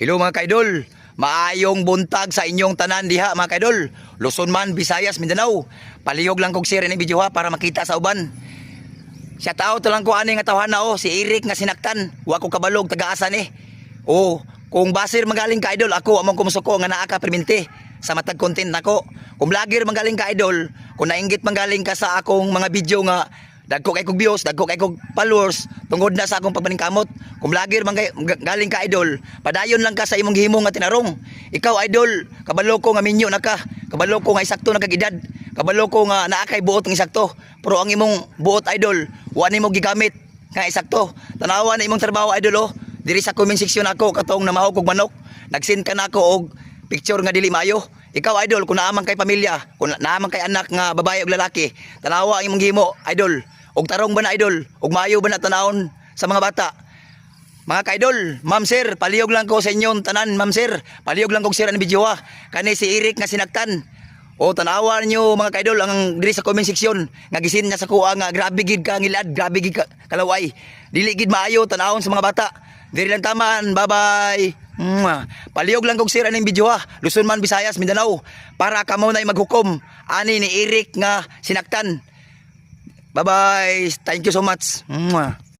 Hello mga kaidol. Maayong buntag sa inyong tanan diha mga kaidol. Luzon man, Visayas, Mindanao. Palihog lang kog share ni video ha para makita sa uban. Siya tao to lang ko ani nga tawhana oh, si Eric nga sinaktan. Wa ko kabalog taga-asa ni. Oh, kung basir magaling ka idol, ako among kumusuko nga naa ka perminti sa matag content nako. Kung vlogger magaling ka idol, kung nainggit magaling ka sa akong mga video nga dagko kay kog views, dagko kay kog followers tungod na sa akong pagpaningkamot. Kung vlogger man galing ka idol, padayon lang ka sa imong gihimo nga tinarong. Ikaw idol, kabalo ko nga minyo na ka, kabalo ko nga isakto na kag edad, kabalo ko nga naa kay buot ng isakto. Pero ang imong buot idol, wa nimo gigamit nga isakto. Tanawa na imong trabaho idol oh. Diri sa comment section ako katong namahog kog manok. Nagsin ka na ako og picture nga dili maayo. Ikaw idol kung naamang kay pamilya, kung naamang kay anak nga babae ug lalaki, tanawa ang imong gihimo idol. Og tarong ba na idol? Og maayo ba na tanawon sa mga bata? Mga kaidol, ma'am sir, palihog lang ko sa inyong tanan, ma'am sir. Palihog lang ko sir ang video ha. Kani si Eric nga sinaktan. O tanawa niyo mga kaidol ang diri sa comment section nga gisin niya sa kuha nga grabe gid ka ngilad, grabe gid ka kalaway. Dili gid maayo tanawon sa mga bata. Diri lang taman. Bye-bye. Mwah. Palihog lang kog sir ang video ha. Luzon man Visayas, Mindanao para kamo na maghukom ani ni Eric nga sinaktan. Bye-bye. Thank you so much. Mwah.